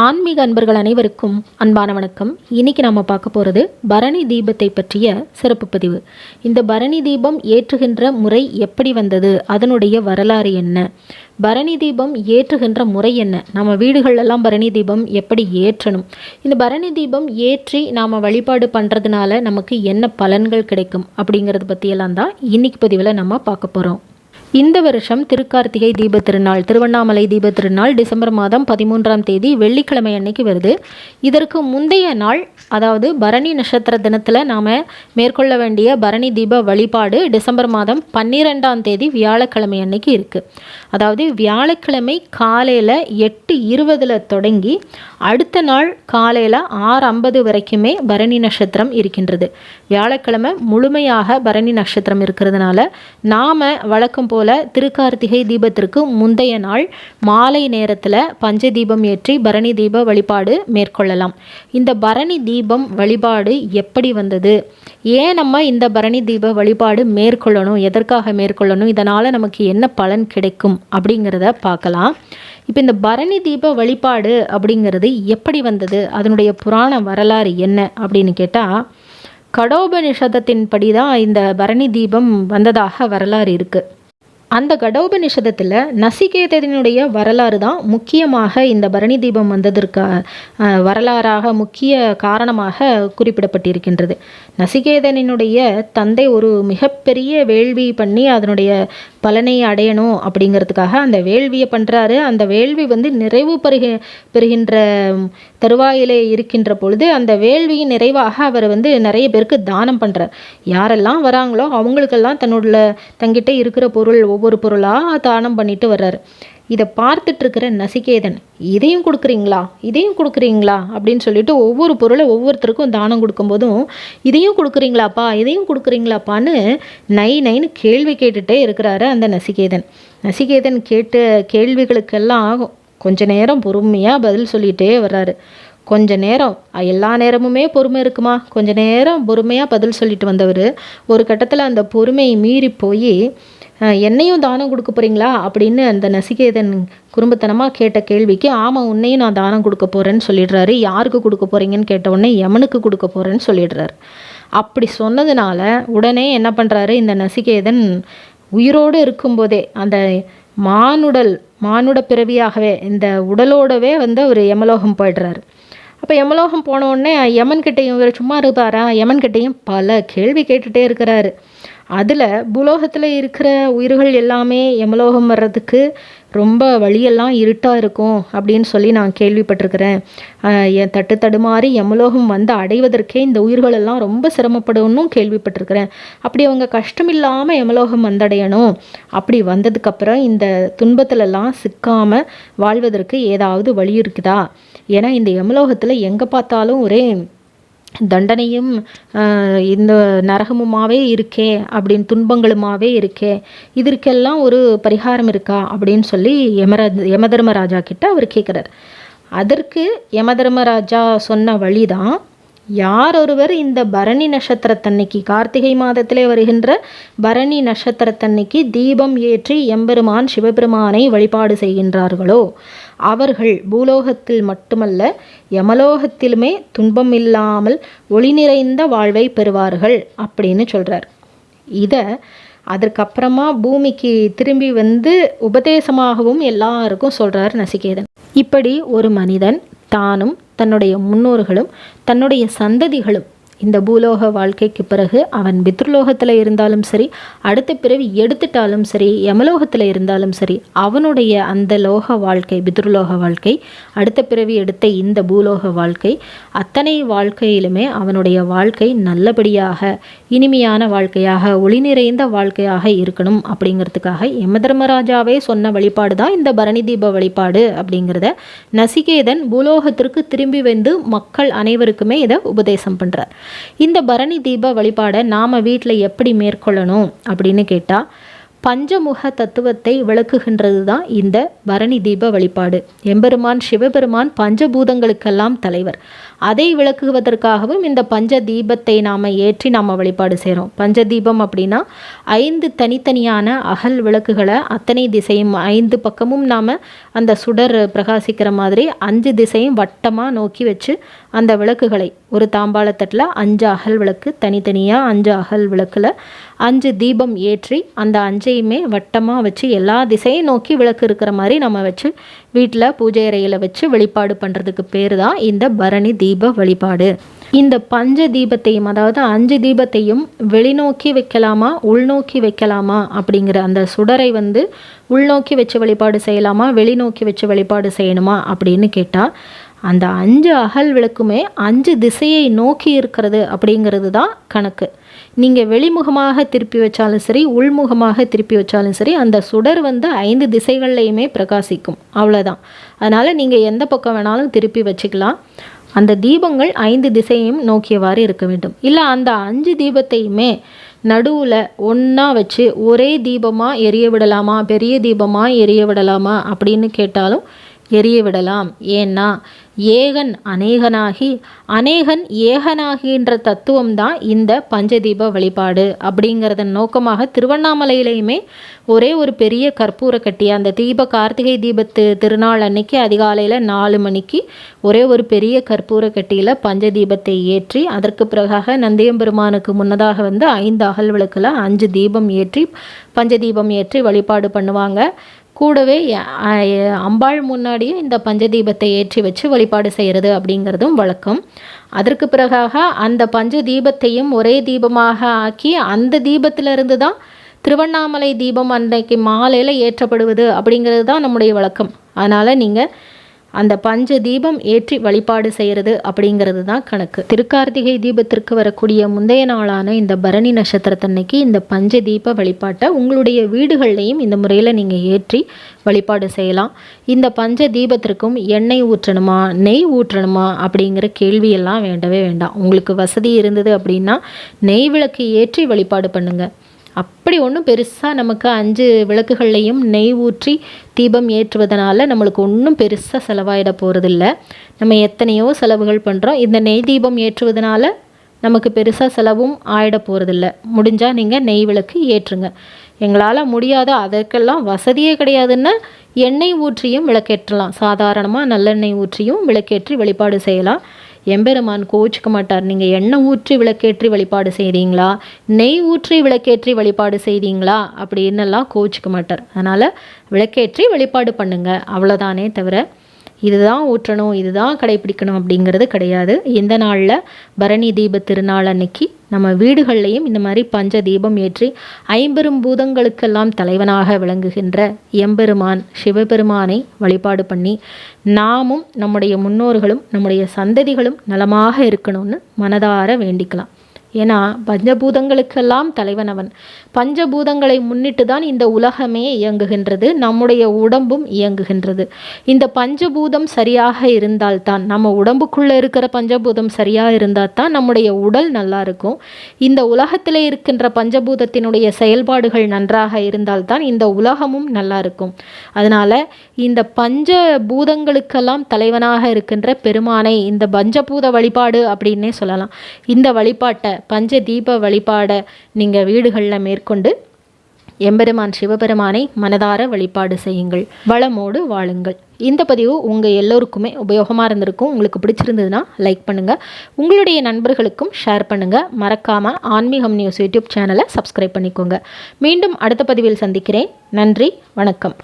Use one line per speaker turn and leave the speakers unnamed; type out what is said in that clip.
ஆன்மீக அன்பர்கள் அனைவருக்கும் அன்பான வணக்கம். இன்னைக்கு நாம் பார்க்க போகிறது பரணி தீபத்தை பற்றிய சிறப்பு பதிவு. இந்த பரணி தீபம் ஏற்றுகின்ற முறை எப்படி வந்தது? அதனுடைய வரலாறு என்ன? பரணி தீபம் ஏற்றுகின்ற முறை என்ன? நம்ம வீடுகளெல்லாம் பரணி தீபம் எப்படி ஏற்றணும்? இந்த பரணி தீபம் ஏற்றி நாம் வழிபாடு பண்ணுறதுனால நமக்கு என்ன பலன்கள் கிடைக்கும் அப்படிங்கிறது பற்றியெல்லாம் தான் இன்னைக்கு பதிவில் நம்ம பார்க்க போகிறோம் இந்த வருஷம் திருக்கார்த்திகை தீப திருநாள் திருவண்ணாமலை தீப திருநாள் டிசம்பர் மாதம் பதிமூன்றாம் தேதி வெள்ளிக்கிழமை அன்னைக்கு வருது. இதற்கு முந்தைய நாள் அதாவது பரணி நட்சத்திர தினத்தில் நாம் மேற்கொள்ள வேண்டிய பரணி தீப வழிபாடு டிசம்பர் மாதம் பன்னிரெண்டாம் தேதி வியாழக்கிழமை அன்னைக்கு இருக்குது அதாவது வியாழக்கிழமை காலையில் எட்டு இருபதில் தொடங்கி அடுத்த நாள் காலையில் ஆறு ஐம்பது வரைக்குமே பரணி நட்சத்திரம் இருக்கின்றது. வியாழக்கிழமை முழுமையாக பரணி நட்சத்திரம் இருக்கிறதுனால நாம் வழக்கம் போல் திருக்கார்த்திகை தீபத்திற்கு முந்தைய நாள் மாலை நேரத்தில் பஞ்ச தீபம் ஏற்றி பரணி தீப வழிபாடு மேற்கொள்ளலாம். இந்த பரணி தீபம் வழிபாடு எப்படி வந்தது? ஏன் நம்ம இந்த பரணி தீப வழிபாடு மேற்கொள்ளணும் எதற்காக மேற்கொள்ளணும் இதனால் நமக்கு என்ன பலன் கிடைக்கும் அப்படிங்கிறத பார்க்கலாம். இப்போ இந்த பரணி தீப வழிபாடு அப்படிங்கிறது எப்படி வந்தது? அதனுடைய புராண வரலாறு என்ன அப்படின்னு கேட்டால் கடோபனிஷதத்தின்படி தான் இந்த பரணி தீபம் வந்ததாக வரலாறு இருக்குது அந்த கடோபனிஷதத்தில் நசிகேதனுடைய வரலாறு தான் முக்கியமாக இந்த பரணி தீபம் வந்ததற்கு வரலாறாக முக்கிய காரணமாக குறிப்பிடப்பட்டிருக்கின்றது. நசிகேதனினுடைய தந்தை ஒரு மிகப்பெரிய வேள்வி பண்ணி அதனுடைய பலனை அடையணும் அப்படிங்கிறதுக்காக அந்த வேள்வியை பண்ணுறாரு அந்த வேள்வி வந்து நிறைவு பெறுக பெறுகின்ற தருவாயிலே இருக்கின்ற பொழுது அந்த வேள்வியின் நிறைவாக அவர் வந்து நிறைய பேருக்கு தானம் பண்ணுறார் யாரெல்லாம் வராங்களோ அவங்களுக்கெல்லாம் தன்னோட தங்கிட்ட இருக்கிற பொருள் ஒவ்வொரு பொருளாக தானம் பண்ணிட்டு வர்றாரு. இதை பார்த்துட்டு இருக்கிற நசிகேதன் இதையும் கொடுக்குறீங்களா? இதையும் கொடுக்குறீங்களா? அப்படின்னு சொல்லிட்டு ஒவ்வொரு பொருளை ஒவ்வொருத்தருக்கும் தானம் கொடுக்கும்போதும் இதையும் கொடுக்குறீங்களாப்பா? இதையும் கொடுக்குறீங்களாப்பான்னு நை நைன்னு கேள்வி கேட்டுகிட்டே இருக்கிறாரு அந்த நசிகேதன். நசிகேதன் கேட்ட கேள்விகளுக்கெல்லாம் கொஞ்ச நேரம் பொறுமையாக பதில் சொல்லிகிட்டே வர்றாரு. கொஞ்ச நேரம் எல்லா நேரமுமே பொறுமை இருக்குமா? கொஞ்ச நேரம் பொறுமையாக பதில் சொல்லிட்டு வந்தவர் ஒரு கட்டத்தில் அந்த பொறுமையை மீறி போய் என்னையும் தானம் கொடுக்க போகிறீங்களா அப்படின்னு அந்த நசிகேதன் குறும்புத்தனமாக கேட்ட கேள்விக்கு ஆமாம் உன்னையும் நான் தானம் கொடுக்க போகிறேன்னு சொல்லிடுறாரு. யாருக்கு கொடுக்க போகிறீங்கன்னு கேட்ட உடனே யமனுக்கு கொடுக்க போகிறேன்னு சொல்லிடுறாரு. அப்படி சொன்னதுனால உடனே என்ன பண்ணுறாரு இந்த நசிகேதன் உயிரோடு இருக்கும்போதே அந்த மானுடல் மானுட பிறவியாகவே இந்த உடலோடவே வந்து அவர் யமலோகம் போயிடுறாரு. அப்போ யமலோகம் போன உடனே யமன்கிட்டையும் இவர் சும்மா இருப்பாரா? யமன்கிட்டையும் பல கேள்வி கேட்டுகிட்டே இருக்கிறாரு. அதில் பூலோகத்தில் இருக்கிற உயிர்கள் எல்லாமே யமலோகம் வர்றதுக்கு ரொம்ப வழியெல்லாம் இருட்டாக இருக்கும் அப்படின்னு சொல்லி நான் கேள்விப்பட்டிருக்கிறேன். என் தட்டு தடுமாறி யமலோகம் வந்து அடைவதற்கே இந்த உயிர்கள் எல்லாம் ரொம்ப சிரமப்படும்னு கேள்விப்பட்டிருக்கிறேன். அப்படி அவங்க கஷ்டம் இல்லாமல் யமலோகம் வந்தடையணும். அப்படி வந்ததுக்கப்புறம் இந்த துன்பத்திலெல்லாம் சிக்காமல் வாழ்வதற்கு ஏதாவது வழி இருக்குதா? ஏன்னா இந்த யமலோகத்தில் எங்கே பார்த்தாலும் ஒரே தண்டனையும் இந்த நரகமுமாவே இருக்கே அப்படின்னு துன்பங்களுமாவே இருக்கே இதற்கெல்லாம் ஒரு பரிகாரம் இருக்கா அப்படின்னு சொல்லி யமர யமதர்மராஜா கிட்ட அவர் கேட்குறார் அதற்கு யமதர்மராஜா சொன்ன வழிதான் யார் ஒருவர் இந்த பரணி நட்சத்திரத்தன்னைக்கு கார்த்திகை மாதத்திலே வருகின்ற பரணி நட்சத்திரத்தன்னைக்கு தீபம் ஏற்றி எம்பெருமான் சிவபெருமானை வழிபாடு செய்கின்றார்களோ? அவர்கள் பூலோகத்தில் மட்டுமல்ல யமலோகத்திலுமே துன்பம் இல்லாமல் ஒளி நிறைந்த வாழ்வை பெறுவார்கள் அப்படின்னு சொல்கிறார் இதை அதற்கப்புறமா பூமிக்கு திரும்பி வந்து உபதேசமாகவும் எல்லாருக்கும் சொல்கிறார் நசிகேதன். இப்படி ஒரு மனிதன் தானும் தன்னுடைய முன்னோர்களும் தன்னுடைய சந்ததிகளும் இந்த பூலோக வாழ்க்கைக்கு பிறகு அவன் பித்ருலோகத்தில் இருந்தாலும் சரி அடுத்த பிறவி எடுத்துட்டாலும் சரி யமலோகத்தில் இருந்தாலும் சரி அவனுடைய அந்த லோக வாழ்க்கை பித்ருலோக வாழ்க்கை அடுத்த பிறவி எடுத்த இந்த பூலோக வாழ்க்கை அத்தனை வாழ்க்கையிலுமே அவனுடைய வாழ்க்கை நல்லபடியாக இனிமையான வாழ்க்கையாக ஒளி நிறைந்த வாழ்க்கையாக இருக்கணும் அப்படிங்கிறதுக்காக யமதர்மராஜாவே சொன்ன வழிபாடு தான் இந்த பரணி தீப வழிபாடு அப்படிங்கிறத நசிகேதன் பூலோகத்திற்கு திரும்பி வந்து மக்கள் அனைவருக்குமே இதை உபதேசம் பண்ணுறார் இந்த பரணி தீப வழிபாடை நாம் வீட்டில் எப்படி மேற்கொள்ளணும் அப்படின்னு கேட்டால் பஞ்சமுக தத்துவத்தை விளக்குகின்றது தான் இந்த பரணி தீப வழிபாடு. எம்பெருமான் சிவபெருமான் பஞ்சபூதங்களுக்கெல்லாம் தலைவர். அதை விளக்குவதற்காகவும் இந்த பஞ்ச தீபத்தை நாம் ஏற்றி நாம் வழிபாடு செய்கிறோம் பஞ்ச தீபம் அப்படின்னா ஐந்து தனித்தனியான அகல் விளக்குகளை அத்தனை திசையும் ஐந்து பக்கமும் நாம் அந்த சுடர் பிரகாசிக்கிற மாதிரி அஞ்சு திசையும் வட்டமாக நோக்கி வச்சு அந்த விளக்குகளை ஒரு தாம்பாளத்தட்டில் அஞ்சு அகல் விளக்கு தனித்தனியாக அஞ்சு அகல் விளக்கில் அஞ்சு தீபம் ஏற்றி அந்த அஞ்சையுமே வட்டமாக வச்சு எல்லா திசையும் நோக்கி விளக்கு இருக்கிற மாதிரி நம்ம வச்சு வீட்டில் பூஜை அறையில் வச்சு வழிபாடு பண்ணுறதுக்கு பேர் தான் இந்த பரணி தீப வழிபாடு. இந்த பஞ்ச தீபத்தையும் அதாவது அஞ்சு தீபத்தையும் வெளிநோக்கி வைக்கலாமா உள்நோக்கி வைக்கலாமா அப்படிங்கிற அந்த சுடரை வந்து உள்நோக்கி வச்சு வழிபாடு செய்யலாமா வெளிநோக்கி வச்சு வழிபாடு செய்யணுமா அப்படின்னு கேட்டால் அந்த அஞ்சு அகல் விளக்குமே அஞ்சு திசையை நோக்கி இருக்கிறது அப்படிங்கிறது தான் கணக்கு. நீங்கள் வெளிமுகமாக திருப்பி வச்சாலும் சரி உள்முகமாக திருப்பி வச்சாலும் சரி அந்த சுடர் வந்து ஐந்து திசைகள்லையுமே பிரகாசிக்கும். அவ்வளோதான் அதனால் நீங்கள் எந்த பக்கம் வேணாலும் திருப்பி வச்சுக்கலாம். அந்த தீபங்கள் ஐந்து திசையும் நோக்கியவாறு இருக்க வேண்டும். இல்லை அந்த அஞ்சு தீபத்தையுமே நடுவில் ஒன்றா வச்சு ஒரே தீபமாக எரிய விடலாமா பெரிய தீபமாக எரிய விடலாமா அப்படின்னு கேட்டாலும் எரிய விடலாம். ஏன்னா ஏகன் அநேகனாகி அநேகன் ஏகனாகின்ற தத்துவம் தான் இந்த பஞ்சதீப வழிபாடு அப்படிங்கிறதன் நோக்கமாக திருவண்ணாமலையிலையுமே ஒரே ஒரு பெரிய கற்பூர கட்டி அந்த தீப கார்த்திகை தீபத்து திருநாள் அன்னைக்கு அதிகாலையில் நாலு மணிக்கு ஒரே ஒரு பெரிய கற்பூர கட்டியில் பஞ்சதீபத்தை ஏற்றி அதற்கு பிறகாக நந்தியம்பெருமானுக்கு முன்னதாக வந்து ஐந்து அகல் விளக்கில் அஞ்சு தீபம் ஏற்றி பஞ்சதீபம் ஏற்றி வழிபாடு பண்ணுவாங்க. கூடவே அம்பாள் முன்னாடியும் இந்த பஞ்சதீபத்தை ஏற்றி வச்சு வழிபாடு செய்கிறது அப்படிங்கிறதும் வழக்கம். அதற்கு பிறகாக அந்த பஞ்ச தீபத்தையும் ஒரே தீபமாக ஆக்கி அந்த தீபத்திலிருந்து தான் திருவண்ணாமலை தீபம் அன்றைக்கு மாலையில் ஏற்றப்படுவது அப்படிங்கிறது தான் நம்முடைய வழக்கம். அதனால் நீங்கள் அந்த பஞ்ச தீபம் ஏற்றி வழிபாடு செய்கிறது அப்படிங்கிறது தான் கணக்கு. திருக்கார்த்திகை தீபத்திற்கு வரக்கூடிய முந்தைய நாளான இந்த பரணி நட்சத்திரத்தன்னைக்கு இந்த பஞ்ச தீப வழிபாட்டை உங்களுடைய வீடுகள்லையும் இந்த முறையில் நீங்கள் ஏற்றி வழிபாடு செய்யலாம். இந்த பஞ்ச தீபத்திற்கும் எண்ணெய் ஊற்றணுமா நெய் ஊற்றணுமா அப்படிங்கிற கேள்வியெல்லாம் வேண்டவே வேண்டாம். உங்களுக்கு வசதி இருந்தது அப்படின்னா நெய் விளக்கு ஏற்றி வழிபாடு பண்ணுங்கள் அப்படி ஒன்றும் பெருசாக நமக்கு அஞ்சு விளக்குகள்லையும் நெய் ஊற்றி தீபம் ஏற்றுவதனால நம்மளுக்கு ஒன்றும் பெருசாக செலவாயிட போகிறதில்ல நம்ம எத்தனையோ செலவுகள் பண்ணுறோம் இந்த நெய் தீபம் ஏற்றுவதனால நமக்கு பெருசாக செலவும் ஆயிட போகிறதில்ல முடிஞ்சால் நீங்கள் நெய் விளக்கு ஏற்றுங்க. எங்களால் முடியாத அதற்கெல்லாம் வசதியே கிடையாதுன்னா எண்ணெய் ஊற்றியும் விளக்கேற்றலாம். சாதாரணமாக நல்லெண்ணெய் ஊற்றியும் விளக்கேற்றி வழிபாடு செய்யலாம். எம்பெருமான் கோச்சிக்க மாட்டார். நீங்கள் எண்ணெய் ஊற்றி விளக்கேற்றி வழிபாடு செய்கிறீங்களா நெய் ஊற்றி விளக்கேற்றி வழிபாடு செய்கிறீங்களா அப்படின்னெல்லாம் கோச்சிக்க மாட்டார். அதனால் விளக்கேற்றி வழிபாடு பண்ணுங்கள் அவ்வளோதானே தவிர இதுதான் ஊற்றணும் இதுதான் கடைப்பிடிக்கணும் அப்படிங்கிறது கிடையாது. இந்த நாளில் பரணி தீப திருநாள் அன்னைக்கு நம்ம வீடுகள்லையும் இந்த மாதிரி பஞ்ச தீபம் ஏற்றி ஐம்பெரும் பூதங்களுக்கெல்லாம் தலைவனாக விளங்குகின்ற எம்பெருமான் சிவபெருமானை வழிபாடு பண்ணி நாமும் நம்முடைய முன்னோர்களும் நம்முடைய சந்ததிகளும் நலமாக இருக்கணும்னு மனதார வேண்டிக்கலாம். ஏன்னா பஞ்சபூதங்களுக்கெல்லாம் தலைவன் அவன். பஞ்சபூதங்களை முன்னிட்டு தான் இந்த உலகமே இயங்குகின்றது நம்முடைய உடம்பும் இயங்குகின்றது. இந்த பஞ்சபூதம் சரியாக இருந்தால்தான் நம்ம உடம்புக்குள்ளே இருக்கிற பஞ்சபூதம் சரியாக இருந்தால் தான் நம்முடைய உடல் நல்லா இருக்கும். இந்த உலகத்தில் இருக்கின்ற பஞ்சபூதத்தினுடைய செயல்பாடுகள் நன்றாக இருந்தால்தான் இந்த உலகமும் நல்லா இருக்கும். அதனால் இந்த பஞ்ச பூதங்களுக்கெல்லாம் தலைவனாக இருக்கின்ற பெருமானை இந்த பஞ்சபூத வழிபாடு அப்படின்னே சொல்லலாம். இந்த வழிபாட்டை பஞ்ச தீப வழிபாடை நீங்கள் வீடுகளில் மேற்கொண்டு எம்பெருமான் சிவபெருமானை மனதார வழிபாடு செய்யுங்கள். வளமோடு வாழுங்கள். இந்த பதிவு உங்கள் எல்லோருக்குமே உபயோகமாக இருந்திருக்கும். உங்களுக்கு பிடிச்சிருந்ததுன்னா லைக் பண்ணுங்கள் உங்களுடைய நண்பர்களுக்கும் ஷேர் பண்ணுங்கள் மறக்காமல் ஆன்மீகம் நியூஸ் யூடியூப் சேனலை சப்ஸ்கிரைப் பண்ணிக்கோங்க. மீண்டும் அடுத்த பதிவில் சந்திக்கிறேன். நன்றி வணக்கம்.